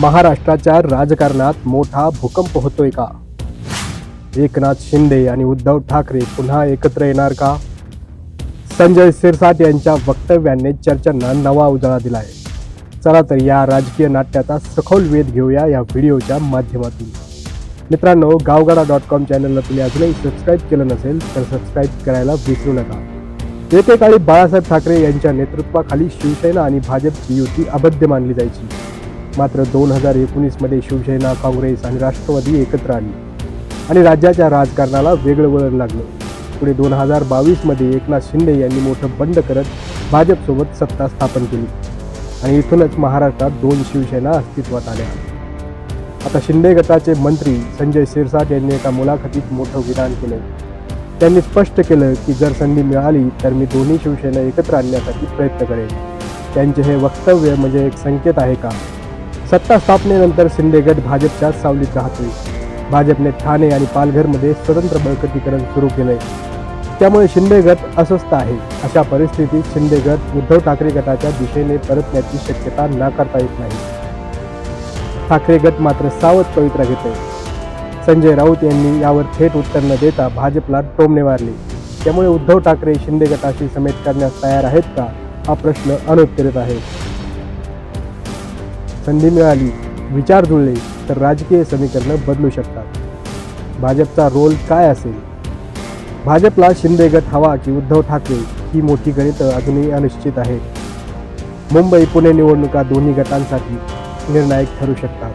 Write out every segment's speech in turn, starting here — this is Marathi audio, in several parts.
महाराष्ट्राच्या राजकारणात मोठा भूकंप होतोय का? एकनाथ शिंदे आणि उद्धव ठाकरे पुन्हा एकत्र येणार का? संजय सिरसाट यांच्या वक्तव्याने चर्चांना नवा उजाळा दिलाय. चला तर या राजकीय नाट्याचा सखोल वेध घेऊया या व्हिडिओच्या माध्यमातून. मित्रांनो गावगाडा डॉट कॉम चॅनलला तुम्ही अजूनही सबस्क्राईब केलं नसेल तर सबस्क्राईब करायला विसरू नका. एकेकाळी बाळासाहेब ठाकरे यांच्या नेतृत्वाखाली शिवसेना आणि भाजपची युती अबद्ध मानली जायची. मात्र दोन हजार एकोणीसमध्ये शिवसेना काँग्रेस आणि राष्ट्रवादी एकत्र आली. आणि राज्याच्या राजकारणाला वेगळं वळण लागलं. पुढे दोन हजार बावीसमध्ये एकनाथ शिंदे यांनी मोठं बंड करत भाजपसोबत सत्ता स्थापन केली. आणि इथूनच महाराष्ट्रात दोन शिवसेना अस्तित्वात आल्या. आता शिंदे गटाचे मंत्री संजय शिरसाट यांनी एका मुलाखतीत मोठं विधान केलं. त्यांनी स्पष्ट केलं की जर संधी मिळाली तर मी दोन्ही शिवसेना एकत्र आणण्यासाठी प्रयत्न करेन. त्यांचे हे वक्तव्य म्हणजे एक संकेत आहे का? सत्ता स्थापनेनंतर शिंदे गट भाजपच्या सावलीत राहतोय भाजपने ठाणे आणि पालघरमध्ये स्वतंत्र बळकटीकरण सुरू केलंय. त्यामुळे शिंदे गट अस्वस्थ आहे. अशा परिस्थितीत शिंदे गट उद्धव ठाकरे गटाच्या दिशेने परतण्याची शक्यता नाकारता येत नाही. ठाकरे गट मात्र सावध पवित्रा घेतोय. संजय राऊत यांनी यावर थेट उत्तर न देता भाजपला टोमणे मारले. त्यामुळे उद्धव ठाकरे शिंदे गटाशी समेट करण्यास तयार आहेत का हा प्रश्न अनुत्तरित आहे. संधी मिळाली विचार जुळले तर राजकीय समीकरणं बदलू शकतात. भाजपचा रोल काय असेल? भाजपला शिंदे गट हवा की उद्धव ठाकरे? ही मोठी गणितं अजूनही अनिश्चित आहेत मुंबई पुणे निवडणुका दोन्ही गटांसाठी निर्णायक ठरू शकतात.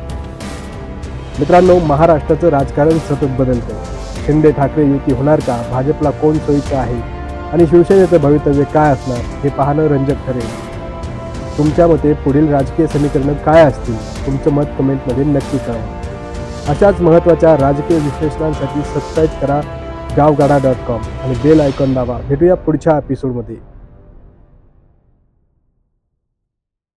मित्रांनो महाराष्ट्राचं राजकारण सतत बदलतं. शिंदे ठाकरे युती होणार का? भाजपला कोण सोयीचं आहे? आणि शिवसेनेचं भवितव्य काय असणार? हे पाहणं रंजक ठरेल. तुमच्या मते पुढील राजकीय समीकरणं काय असतील? तुमचं मत कमेंटमध्ये नक्की कळवा. अशाच महत्त्वाच्या राजकीय विश्लेषणांसाठी सबस्क्राईब करा गावगाडा डॉट कॉम आणि बेल आयकॉन दाबा. भेटूया पुढच्या एपिसोडमध्ये